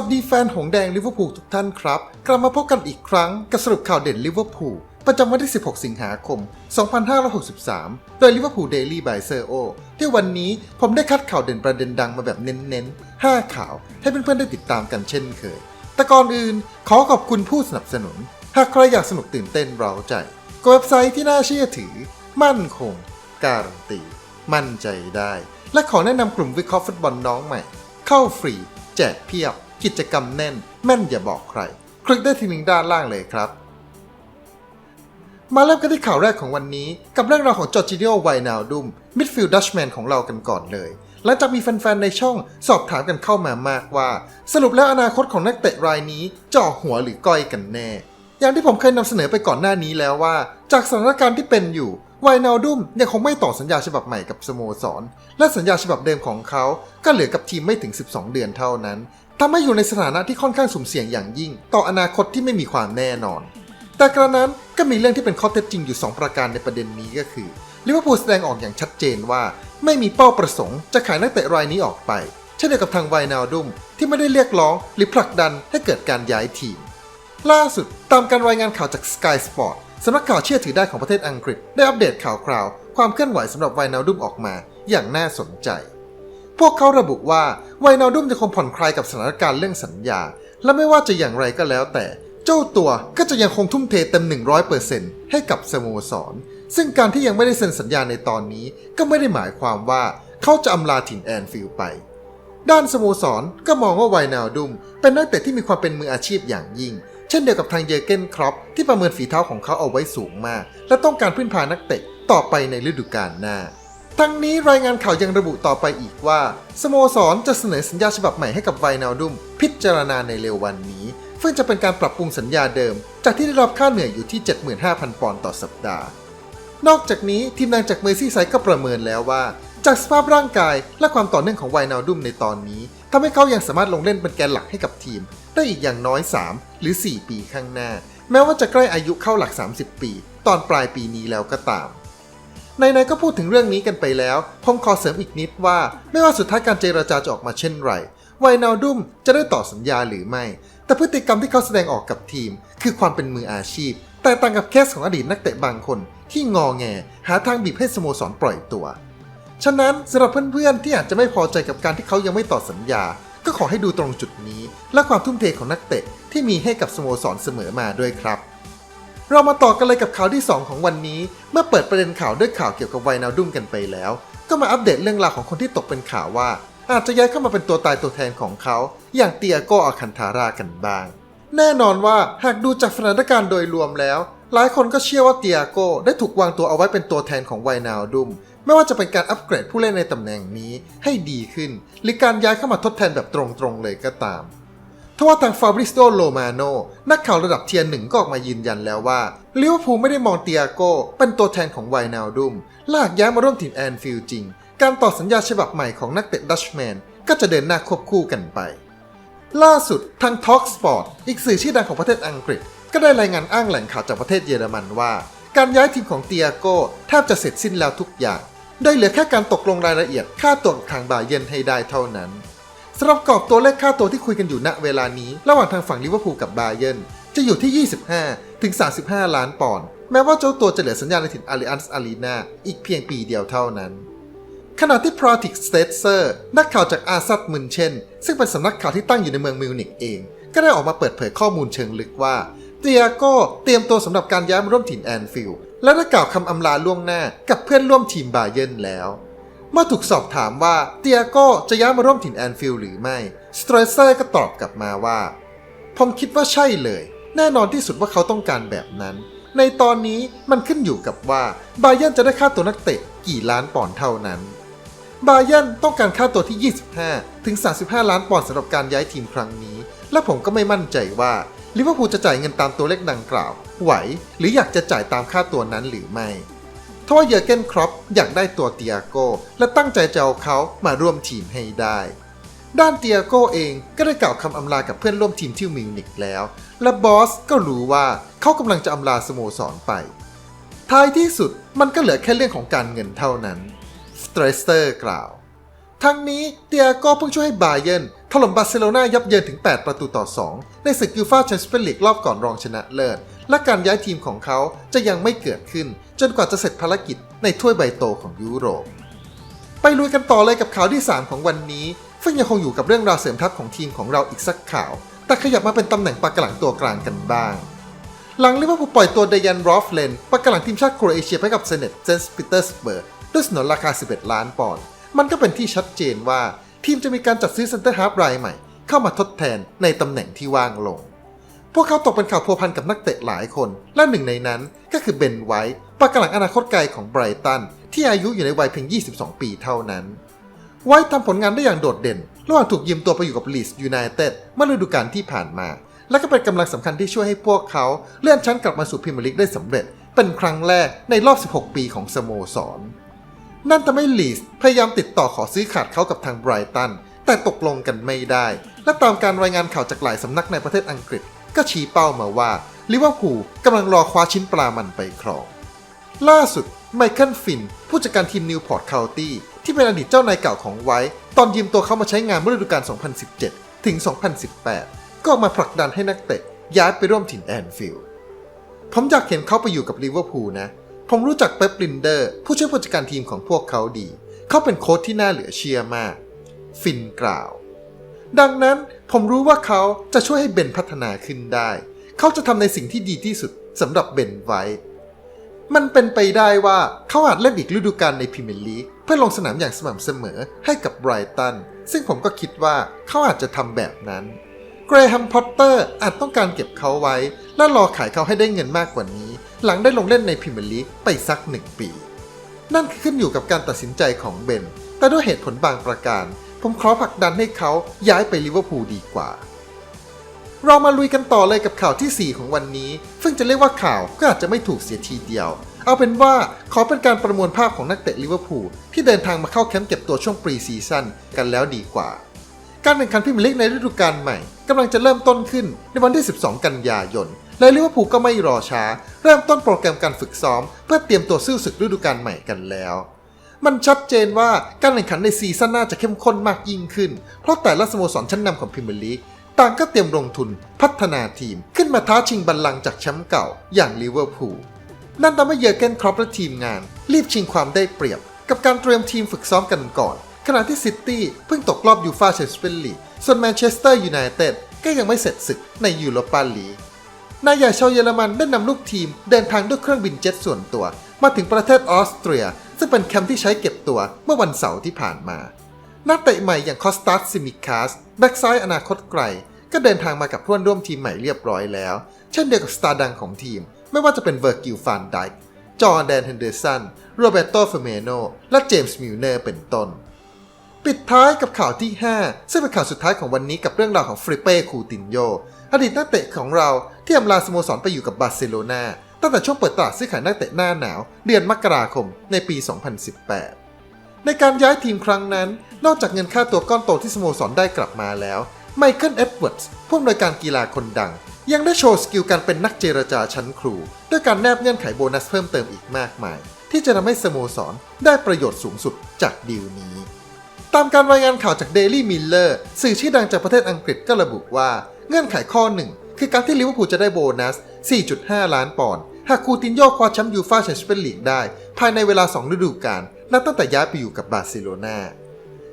สวัสดีแฟนหงแดงลิเวอร์พูลทุกท่านครับ กลับมาพบกันอีกครั้งกับสรุปข่าวเด่นลิเวอร์พูลประจำวันที่ 16 สิงหาคม 2563 โดยลิเวอร์พูลเดลี่บายเซอร์โอที่วันนี้ผมได้คัดข่าวเด่นประเด็นดังมาแบบเน้นๆ 5 ข่าว ให้เพื่อนๆได้ติดตามกันเช่นเคย แต่ก่อนอื่นขอขอบคุณผู้สนับสนุน หากใครอยากสนุกตื่นเต้นเร้าใจก็เว็บไซต์ที่น่าเชื่อถือ มั่นคง การันตี มั่นใจได้ และขอแนะนำกลุ่มวิเคราะห์ฟุตบอลน้องใหม่ เข้าฟรี แจกเพียบ กิจกรรมแน่น แม่นอย่าบอกใคร คลิกได้ที่ลิงก์ด้านล่างเลยครับ มาเริ่มกันที่ข่าวแรกของวันนี้ กับเรื่องราวของจอร์จิโอไวนาลดุมมิดฟิลด์ดัชแมนของเรากันก่อนเลย หลังจากมีแฟนๆ ในช่องสอบถามกันเข้ามามากว่า สรุปแล้วอนาคตของนักเตะรายนี้จ่อหัวหรือก้อยกันแน่ อย่างที่ผมเคยนำเสนอไปก่อนหน้านี้แล้วว่า จากสถานการณ์ที่เป็นอยู่ไวนาลดุมยังคงไม่ต่อสัญญาฉบับใหม่กับสโมสร และสัญญาฉบับเดิมของเขา ก็เหลือกับทีมไม่ถึง 12 เดือนเท่านั้นทำให้อยู่ในสถานะที่ค่อนข้างสุ่มเสี่ยงอย่างยิ่ง ต่ออนาคตที่ไม่มีความแน่นอน แต่กระนั้นก็มีเรื่องที่เป็นข้อเท็จจริงอยู่ 2 ประการในประเด็นนี้ก็คือลิเวอร์พูลแสดงออกอย่างชัดเจนว่า ไม่มีเป้าประสงค์จะขายนักเตะรายนี้ออกไป เช่นเดียวกับทางไวนาลดุมที่ไม่ได้เรียกร้องหรือผลักดันให้เกิดการย้ายทีม ล่าสุดตามการรายงานข่าวจาก Sky Sport สำนักข่าวเชื่อถือได้ของประเทศอังกฤษ ได้อัปเดตข่าวคราว ความเคลื่อนไหวสำหรับไวนาลดุมออกมา อย่างน่าสนใจ พวกเขาระบุว่าไวนาลดุมจะคงผ่อนคลายกับสถานการณ์เรื่องสัญญา และไม่ว่าจะอย่างไรก็แล้วแต่ เจ้าตัวก็จะยังคงทุ่มเทเต็ม 100%ให้กับสโมสร ซึ่งการที่ยังไม่ได้เซ็นสัญญาในตอนนี้ ก็ไม่ได้หมายความว่าเขาจะอำลาถิ่นแอนฟิลไปด้านสโมสรก็มองว่าไวนาลดุมเป็นนักเตะที่มีความเป็นมืออาชีพอย่างยิ่ง เช่นเดียวกับทางเยเกนครอปที่ประเมินฝีเท้าของเขาเอาไว้สูงมาก และต้องการพึ่งพานักเตะต่อไปในฤดูกาลหน้า ทั้งนี้รายงานข่าวยังระบุต่อไปอีกว่า สโมสรจะเสนอสัญญาฉบับใหม่ให้กับไวนาลดุม พิจารณาในเร็ววันนี้ซึ่งจะเป็นการปรับปรุงสัญญาเดิม จากที่ได้รับค่าเหนื่อยอยู่ที่ 75,000 ปอนด์ต่อสัปดาห์ นอกจากนี้ทีมงานจากเมอร์ซี่ไซด์ก็ประเมินแล้วว่า จากสภาพร่างกายและความต่อเนื่องของไวนาลดุมในตอนนี้ทำให้เขายังสามารถลงเล่นเป็นแกนหลักให้กับทีม ได้อีกอย่างน้อย 3 หรือ 4 ปีข้างหน้า แม้ว่าจะใกล้อายุเข้าหลัก 30 ปี ตอนปลายปีนี้แล้วก็ตามในในๆก็พูดถึงเรื่องนี้กันไปแล้ว ผมขอเสริมอีกนิดว่า ไม่ว่าสุดท้ายการเจรจาจะออกมาเช่นไรไวนาลดุมจะได้ต่อสัญญาหรือไม่ แต่พฤติกรรมที่เขาแสดงออกกับทีม คือความเป็นมืออาชีพ แต่ต่างกับเคสของอดีตนักเตะบางคน ที่งอแง หาทางบีบให้สโมสรปล่อยตัว ฉะนั้นสำหรับเพื่อนๆที่อาจจะไม่พอใจกับการที่เขายังไม่ต่อสัญญา ก็ขอให้ดูตรงจุดนี้ และความทุ่มเทของนักเตะที่มีให้กับสโมสรเสมอมาด้วยครับ เรามาต่อกันเลยกับข่าวที่ 2 ของวันนี้ เมื่อเปิดประเด็นข่าวด้วยข่าวเกี่ยวกับไวนาลดุมกันไปแล้ว ก็มาอัปเดตเรื่องราวของคนที่ตกเป็นข่าวว่า อาจจะย้ายเข้ามาเป็นตัวตายตัวแทนของเขา อย่างเตียโกอาคันทารากันบ้าง แน่นอนว่าหากดูจากสถานการณ์โดยรวมแล้วหลายคนก็เชื่อว่าเตียโกได้ถูกวางตัวเอาไว้เป็นตัวแทนของไวนาลดุม ไม่ว่าจะเป็นการอัปเกรดผู้เล่นในตำแหน่งนี้ให้ดีขึ้น หรือการย้ายเข้ามาทดแทนแบบตรงๆเลยก็ตามทว่าทางฟาบริสโตโลมาโนนักข่าวระดับเทียร์หนึ่งก็ออกมายืนยันแล้วว่าลิเวอร์พูลไม่ได้มองเตียโก้เป็นตัวแทนของไวนาลดุม ลากย้ายมาร่วมทีมแอนฟิลด์จริง การต่อสัญญาฉบับใหม่ของนักเตะดัชแมนก็จะเดินหน้าควบคู่กันไป ล่าสุดทาง Talk Sport อีกสื่อชื่อดังของประเทศอังกฤษ ก็ได้รายงานอ้างแหล่งข่าวจากประเทศเยอรมันว่า การย้ายทีมของเตียโก้แทบจะเสร็จสิ้นแล้วทุกอย่าง โดยเหลือแค่การตกลงรายละเอียดค่าตัวกับทางบาเยนให้ได้เท่านั้นสำหรับกรอบตัวเลขค่าตัวที่คุยกันอยู่ณเวลานี้ ระหว่างทางฝั่งลิเวอร์พูลกับบาเยนจะอยู่ที่ 25 ถึง 35 ล้านปอนด์แม้ว่าเจ้าตัวจะเหลือสัญญาในถิ่นอาริอันส์อารีนาอีกเพียงปีเดียวเท่านั้น ขณะที่พราติกสเตเซอร์นักข่าวจากอาซัดมุนเชนซึ่งเป็นสำนักข่าวที่ตั้งอยู่ในเมืองมิวนิกเอง ก็ได้ออกมาเปิดเผยข้อมูลเชิงลึกว่า เตียโกเตรียมตัวสำหรับการย้ายมาร่วมถิ่นแอนฟิลด์และได้กล่าวคำอำลาล่วงหน้ากับเพื่อนร่วมทีมบาเยนแล้ว เมื่อถูกสอบถามว่าเตียโกจะย้ายมาร่วมถิ่นแอนฟิลด์หรือไม่สเตรเซอร์ก็ตอบกลับมาว่า ผมคิดว่าใช่เลย แน่นอนที่สุดว่าเขาต้องการแบบนั้น ในตอนนี้มันขึ้นอยู่กับว่าบาเยนจะได้ค่าตัวนักเตะกี่ล้านปอนด์เท่านั้นบาเยนต้องการค่าตัวที่ 25 ถึง 35 ล้านปอนด์สำหรับการย้ายทีมครั้งนี้ และผมก็ไม่มั่นใจว่า ลิเวอร์พูลจะจ่ายเงินตามตัวเลขดังกล่าว ไหว หรืออยากจะจ่ายตามค่าตัวนั้นหรือไม่ทว่าเยอร์เกนครอปอยากได้ตัวเตียโก และตั้งใจจะเอาเขามาร่วมทีมให้ได้ ด้านเตียโกเองก็ได้กล่าวคำอำลากับเพื่อนร่วมทีมที่มิวนิกแล้ว และบอสก็รู้ว่าเขากำลังจะอำลาสโมสรไป ท้ายที่สุดมันก็เหลือแค่เรื่องของการเงินเท่านั้นสเตรสเตอร์กล่าว ทั้งนี้เตียโกเพิ่งช่วยให้บาเยน ถล่มบาร์เซโลนายับเยินถึง 8 ประตูต่อ 2 ในศึกยูฟ่าแชมเปี้ยนส์ลีกรอบก่อนรองชนะเลิศ และการย้ายทีมของเขาจะยังไม่เกิดขึ้น จนกว่าจะเสร็จภารกิจในถ้วยใบโตของยุโรป ไปลุยกันต่อเลยกับข่าวที่ 3 ของวันนี้ ซึ่งยังคงอยู่กับเรื่องราวเสริมทัพของทีมของเราอีกสักข่าว แต่ขยับมาเป็นตำแหน่งปากกาหลังตัวกลางกันบ้าง หลังลิเวอร์พูลปล่อยตัวเดยันรอฟเลนปากกาหลังทีมชาติโครเอเชียไปกับเซเนตเซนส์ปีเตอร์สเบิร์กด้วยสนนราคา 11 ล้านปอนด์มันก็เป็นที่ชัดเจนว่า ทีมจะมีการจัดซื้อเซนเตอร์ฮาร์ฟรายใหม่ เข้ามาทดแทนในตำแหน่งที่ว่างลง พวกเขาตกเป็นข่าวพัวพันกับนักเตะหลายคน และหนึ่งในนั้นก็คือเบนไวท์ปากกาหลังอนาคตไกลของไบรตันที่อายุอยู่ในวัยเพียง 22 ปีเท่านั้น ไวท์ทำผลงานได้อย่างโดดเด่น ระหว่างถูกยืมตัวไปอยู่กับลีสยูไนเต็ดเมื่อฤดูกาลที่ผ่านมา และก็เป็นกำลังสำคัญที่ช่วยให้พวกเขาเลื่อนชั้นกลับมาสู่พรีเมียร์ลีกได้สำเร็จ เป็นครั้งแรกในรอบ 16 ปีของสโมสร นั่นทำให้ลีสพยายามติดต่อขอซื้อขาดเขากับทางไบรตัน แต่ตกลงกันไม่ได้ และตามการรายงานข่าวจากหลายสำนักในประเทศอังกฤษ ก็ชี้เป้ามาว่าลิเวอร์พูลกำลังรอคว้าชิ้นปลามันไปครอง ล่าสุดไมเคิลฟิน ผู้จัดการทีมนิวพอร์ตคาน์ตี้ที่เป็นอดีตเจ้านายเก่าของไว้ ตอนยืมตัวเขามาใช้งานเมื่อฤดูกาล 2017 ถึง 2018 ก็มาผลักดันให้นักเตะย้ายไปร่วมถิ่นแอนฟิลด์ผมอยากเห็นเขาไปอยู่กับลิเวอร์พูลนะ ผมรู้จักเป๊ปลินเดอร์ ผู้ช่วยผู้จัดการทีมของพวกเขาดี เขาเป็นโค้ชที่น่าเหลือเชื่อมาก ฟินกล่าว ดังนั้นผมรู้ว่าเขาจะช่วยให้เบนพัฒนาขึ้นได้ เขาจะทำในสิ่งที่ดีที่สุดสำหรับเบนไว้ มันเป็นไปได้ว่าเขาอาจเล่นอีกฤดูกาลในพรีเมียร์ลีกเพื่อลงสนามอย่างสม่ำเสมอให้กับไบรตัน ซึ่งผมก็คิดว่าเขาอาจจะทำแบบนั้นเกรแฮมพอตเตอร์อาจต้องการเก็บเขาไว้ และรอขายเขาให้ได้เงินมากกว่านี้ หลังได้ลงเล่นในพรีเมียร์ลีกไปสักหนึ่งปี นั่นคือขึ้นอยู่กับการตัดสินใจของเบน แต่ด้วยเหตุผลบางประการ ผมขอผลักดันให้เขาย้ายไปลิเวอร์พูลดีกว่า เรามาลุยกันต่อเลยกับข่าวทีสี่ 4 ของวันนี้ ซึ่งจะเรียกว่าข่าวก็อาจจะไม่ถูกเสียทีเดียว เอาเป็นว่าขอเป็นการประมวลภาพของนักเตะลิเวอร์พูลที่เดินทางมาเข้าแคมป์เก็บตัวช่วงปรีซีซั่นกันแล้วดีกว่า การแข่งขันพรีเมียร์ลีกในฤดูกาลใหม่กำลังจะเริ่มต้นขึ้นในวันที่ 12 กันยายน และลิเวอร์พูลก็ไม่รอช้า เริ่มต้นโปรแกรมการฝึกซ้อม เพื่อเตรียมตัวสู้ศึกฤดูกาลใหม่กันแล้ว มันชัดเจนว่าการแข่งขันในซีซั่นหน้าจะเข้มข้นมากยิ่งขึ้น เพราะแต่ละสโมสรชั้นนำของพรีเมียร์ลีกต่างก็เตรียมลงทุนพัฒนาทีม ขึ้นมาท้าชิงบัลลังก์จากแชมป์เก่าอย่างลิเวอร์พูลนั่นทำให้เยอร์เกนครอปและทีมงาน รีบชิงความได้เปรียบ กับการเตรียมทีมฝึกซ้อมกันก่อน ขณะที่ซิตี้เพิ่งตกรอบยูฟาแชมเปี้ยนส์ลีกส่วนแมนเชสเตอร์ยูไนเต็ดก็ยังไม่เสร็จศึกในยูโรปาลีก นายใหญ่ชาวเยอรมันได้นำลูกทีมเดินทางด้วยเครื่องบินเจ็ตส่วนตัว มาถึงประเทศออสเตรีย ซึ่งเป็นแคมป์ที่ใช้เก็บตัวเมื่อวันเสาร์ที่ผ่านมา นักเตะใหม่อย่างคอสตัสซิมิคัสแบ็กซ้ายอนาคตไกล ก็เดินทางมากับเพื่อนร่วมทีมใหม่เรียบร้อยแล้ว เช่นเดียวกับสตาร์ดังของทีม ไม่ว่าจะเป็นเวอร์กิลฟานไดค์จอร์แดนเฮนเดอร์สันโรเบโตเฟเมโนและเจมส์มิลเนอร์เป็นต้นปิดท้ายกับข่าวที่ 5 ซึ่งเป็นข่าวสุดท้ายของวันนี้กับเรื่องราวของฟริเป้คูตินโยอดีตนักเตะของเรา ที่อำลาสโมสรไปอยู่กับบาร์เซโลนาตั้งแต่ช่วงเปิดตลาดซื้อขายนักเตะหน้าหนาว เดือนมกราคมในปี 2018 ในการย้ายทีมครั้งนั้น นอกจากเงินค่าตัวก้อนโตที่สโมสรได้กลับมาแล้วไมเคิลเอ็ดเวิร์ดส์ผู้อำนวยการกีฬาคนดัง ยังได้โชว์สกิลการเป็นนักเจรจาชั้นครู ด้วยการแนบเงื่อนไขโบนัสเพิ่มเติมอีกมากมาย ที่จะทำให้สโมสรได้ประโยชน์สูงสุดจากดีลนี้ ตามการรายงานข่าวจาก Daily Miller สื่อชื่อดังจากประเทศอังกฤษก็ระบุว่า เงื่อนไขข้อหนึ่ง คือการที่ลิเวอร์พูลจะได้โบนัส 4.5 ล้านปอนด์ หากคูตินโยคว้าแชมป์ยูฟ่าแชมเปี้ยนส์ลีกได้ ภายในเวลา 2 ฤดูกาล นับตั้งแต่ย้ายไปอยู่กับบาร์เซโลนา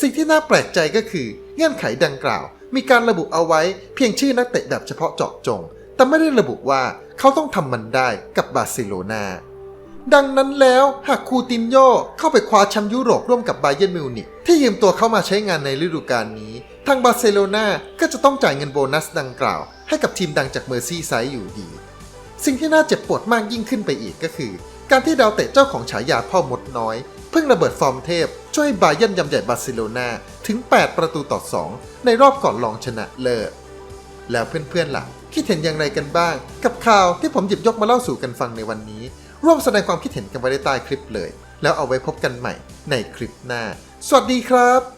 สิ่งที่น่าแปลกใจก็คือ เงื่อนไขดังกล่าว มีการระบุเอาไว้เพียงชื่อนักเตะแบบเฉพาะเจาะจง แต่ไม่ได้ระบุว่าเขาต้องทำมันได้กับบาร์เซโลนา ดังนั้นแล้วหากคูตินโยเข้าไปคว้าแชมป์ยุโรปร่วมกับไบเยนมิวนิกที่ยืมตัวเข้ามาใช้งานในฤดูกาลนี้ ทางบาร์เซโลนาก็จะต้องจ่ายเงินโบนัสดังกล่าว ให้กับทีมดังจากเมอร์ซี่ไซด์อยู่ดี สิ่งที่น่าเจ็บปวดมากยิ่งขึ้นไปอีกก็คือ การที่ดาวเตะเจ้าของฉายาพ่อมดน้อย เพิ่งระเบิดฟอร์มเทพ ช่วยให้บาเยนยำใหญ่บาร์เซโลนาถึง 8 ประตูต่อ 2 ในรอบก่อนรองชนะเลิศแล้วเพื่อนๆล่ะคิดเห็นอย่างไรกันบ้าง กับข่าวที่ผมหยิบยกมาเล่าสู่กันฟังในวันนี้ ร่วมแสดงความคิดเห็นกันไว้ในใต้คลิปเลย แล้วเอาไว้พบกันใหม่ในคลิปหน้า สวัสดีครับ